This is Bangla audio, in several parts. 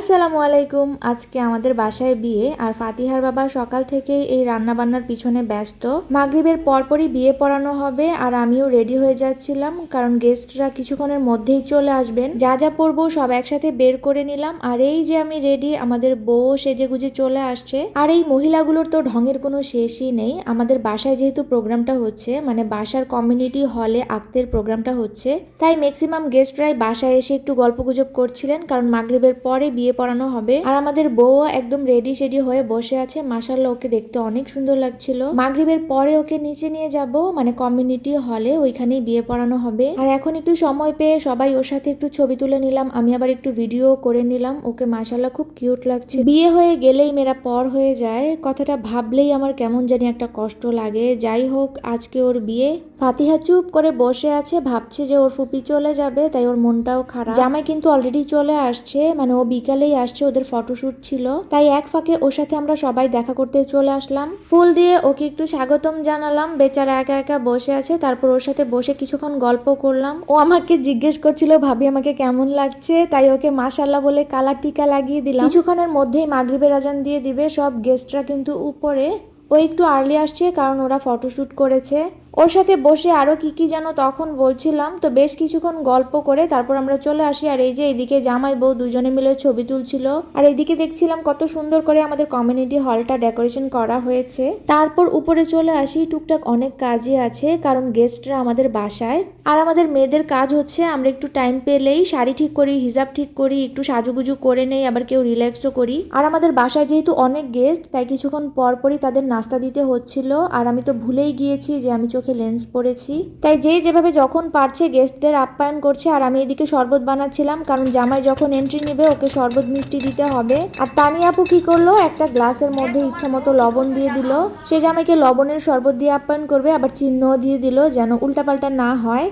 আসসালামু আলাইকুম। আজকে আমাদের বাসায় বিয়ে আর ফাতিহার বাবা সকাল থেকেই এই রান্না বান্নার পিছনে ব্যস্ত। মাগরিবের পরপরই বিয়ে পড়ানো হবে আর আমিও রেডি হয়ে যাচ্ছিলাম কারণ গেস্টরা কিছুক্ষণের মধ্যেই চলে আসবেন। যা যা পরবো সব একসাথে বের করে নিলাম আর এই যে আমি রেডি, আমাদের বউ সেজে গুজে চলে আসছে। আর এই মহিলাগুলোর তো ঢঙের কোনো শেষই নেই। আমাদের বাসায় যেহেতু প্রোগ্রামটা হচ্ছে মানে বাসার কমিউনিটি হলে আক্তের প্রোগ্রামটা হচ্ছে, তাই ম্যাক্সিমাম গেস্টরাই বাসায় এসে একটু গল্পগুজব করছিলেন কারণ মাগরিবের পরে বিয়ে পড়ানো হবে। আর আমাদের বউ একদম রেডি সেডি হয়ে বসে আছে। মাসাল্লাহ ওকে দেখতে অনেক সুন্দর লাগছিল। মাগরিবের পরে ওকে নিচে নিয়ে যাব মানে কমিউনিটি হলে ওইখানেই বিয়ে পড়ানো হবে। আর এখন একটু সময় পেয়ে সবাই ওর সাথে একটু ছবি তুলে নিলাম। আমি আবার একটু ভিডিও করে নিলাম। ওকে মাসাল্লাহ খুব কিউট লাগছে। বিয়ে হয়ে গেলেই মেয়েরা পর হয়ে যায়। কথাটা ভাবলেই আমার কেমন জানি একটা কষ্ট লাগে। যাই হোক, আজকে ওর বিয়ে। ফাতিহা চুপ করে বসে আছে, ভাবছে যে ওর ফুপি চলে যাবে, তাই ওর মনটাও খারাপ। জামাই কিন্তু অলরেডি চলে আসছে মানে ও বিকালেই আসছে ওদের ফটোশুট ছিল। তাই এক ফাঁকে ওর সাথে আমরা সবাই দেখা করতে চলে আসলাম। ফুল দিয়ে ওকে একটু স্বাগতম জানালাম। বেচারা একা একা বসে আছে। তারপর ওর সাথে বসে কিছুক্ষণ গল্প করলাম। ও আমাকে জিজ্ঞেস করছিল, ভাবি, আমাকে কেমন লাগছে? তাই ওকে মাশাল্লাহ বলে কালার টিকা লাগিয়ে দিলাম। কিছুক্ষণের মধ্যেই মাগরিবের আজান দিয়ে দিবে। সব গেস্টরা কিন্তু উপরে। ও একটু আর্লি আসছে কারণ ওরা ফটোশ্যুট করেছে। ওর সাথে বসে আরও কি কি যেন তখন বলছিলাম, তো বেশ কিছুক্ষণ গল্প করে তারপর আমরা চলে আসি। আর এই যে এদিকে জামাই বউ দুজনে মিলে ছবি তুলছিল। আর এদিকে দেখছিলাম কত সুন্দর করে আমাদের কমিউনিটি হলটা ডেকোরেশন করা হয়েছে। তারপর উপরে চলে আসি, টুকটাক অনেক কাজই আছে, কারণ গেস্টরা আমাদের বাসায়। আর আমাদের মেয়েদের কাজ হচ্ছে, আমরা একটু টাইম পেলেই শাড়ি ঠিক করি, হিজাব ঠিক করি, একটু সাজুগুজু করে নেই, আবার কেউ রিল্যাক্সও করি। আর আমাদের বাসায় যেহেতু অনেক গেস্ট তাই কিছুক্ষণ পর পরই তাদের নাস্তা দিতে হচ্ছিল। আর আমি তো ভুলেই গিয়েছি যে আমি চোখে লেন্স পরেছি। তাই যে যেভাবে যখন পারছে গেস্টদের আপ্যায়ন করছে, আর আমি এদিকে শরবত বানাচ্ছিলাম, কারণ জামাই যখন এন্ট্রি নেবে, ওকে শরবত মিষ্টি দিতে হবে। আর তানি আপু কি করল? একটা গ্লাসের মধ্যে ইচ্ছা মতো লবণ দিয়ে দিল। সে জামাইকে লবণের শরবত দিয়ে আপ্যায়ন করবে, আবার চিহ্নও দিয়ে দিল, যেন উল্টাপাল্টা না হয়।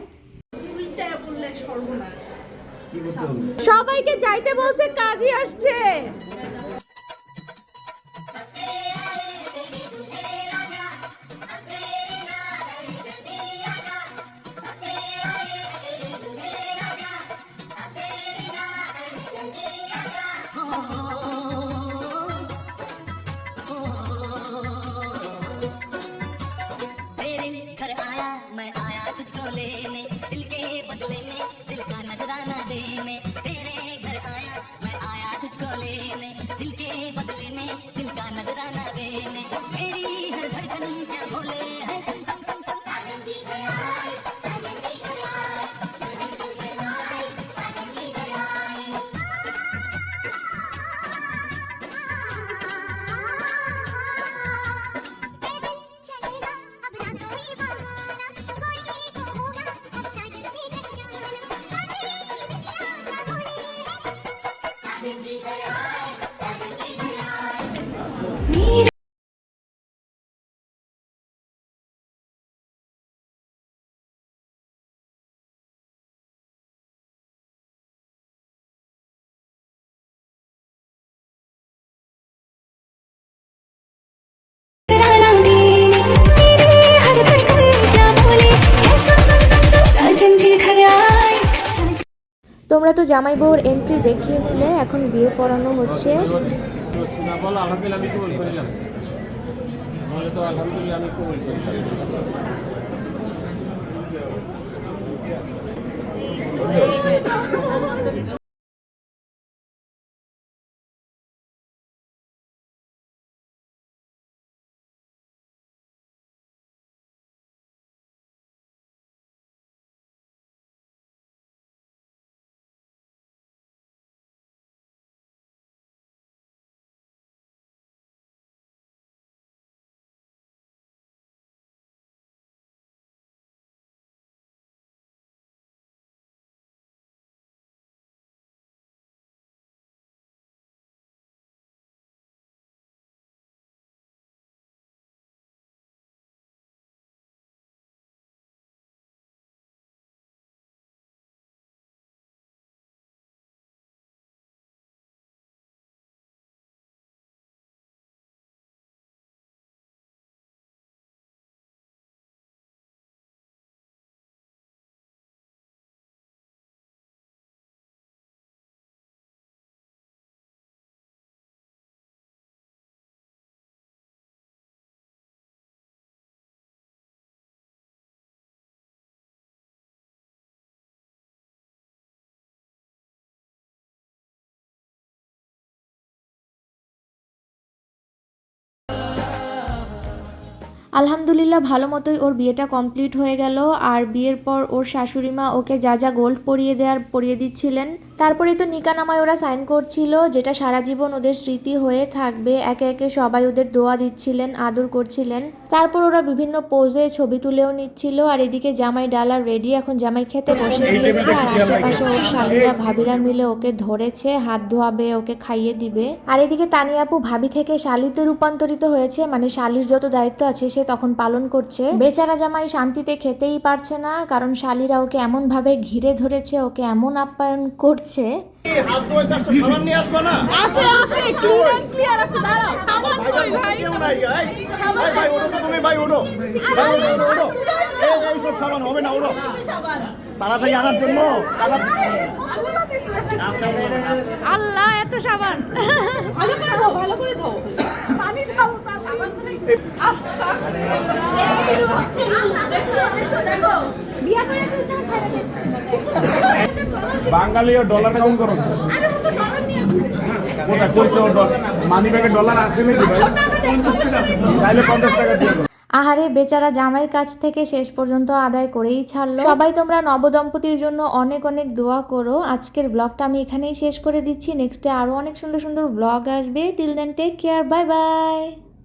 সবাইকে যাইতে বলছে কাজই আসছে। आया, मैं आया तुझको लेने, दिल के बदले में, दिल का नजराना देने। तेरे घर आया, मैं आया तुझको लेने, दिल के बदले में, दिल का नजराना देने। তোমরা তো জামাই বউর এন্ট্রি দেখিয়ে নিলে এখন বিয়ে পড়ানো হচ্ছে। আলহামদুলিল্লাহ, ভালো মতোই ওর বিয়েটা কমপ্লিট হয়ে গেল। আর বিয়ের পর ওর শাশুড়ি মা ওকে যা যা গোল্ড পরিয়ে দেওয়ার পরিয়ে দিচ্ছিলেন তারপরে তো নিকা নামায় ওরা সাইন করছিল যেটা সারা জীবন ওদের স্মৃতি হয়ে থাকবে। একে একে সবাই ওদের দোয়া দিচ্ছিলেন আদর করছিলেন। তারপর ওরা বিভিন্ন পোজে ছবি তুলেও নিচ্ছিল আর এদিকে জামাই ডালা রেডি এখন জামাই খেতে বসে গিয়েছে আর আশেপাশে ওর শালিরা ভাবিরা মিলে ওকে ধরেছে হাত ধোয়াবে ওকে খাইয়ে দিবে। আর এদিকে তানিয়া আপু ভাবি থেকে শালিতে রূপান্তরিত হয়েছে মানে শালির যত দায়িত্ব আছে সে তখন পালন করছে। বেচারা জামাই শান্তিতে খেতেই পারছে না কারণ শালিরা ওকে এমন ভাবে ঘিরে ধরেছে ওকে এমন আপ্যায়ন করছে হাত ধোয় দশটা সাবান নিয়ে আসবা না আছে আছে ক্লিন এন্ড ক্লিয়ার আছে দাঁড়াও সাবান কই ভাই? কেউ নাই এই, এই ভাই ওঠো তো তুমি ভাই ওঠো। ভাই ওঠো ওঠো, ওঠো। এই এই সব সাবান হবে না ওঠো। তাড়াতাড়ি আনার জন্য আল্লাহ এত সাবান। ভালো করে দাও ভালো করে দাও পানি দাও সাবান বিয়া করে বাঙালি ডলার ডলার টাকা দিয়ে আহারে, বেচারা জামাইয়ের কাছ থেকে শেষ পর্যন্ত আদায় করেই ছাড়লো। সবাই তোমরা নবদম্পতির জন্য অনেক অনেক দোয়া করো। আজকের ব্লগটা আমি এখানেই শেষ করে দিচ্ছি। নেক্সটে আরও অনেক সুন্দর সুন্দর ব্লগ আসবে। Till then take care bye bye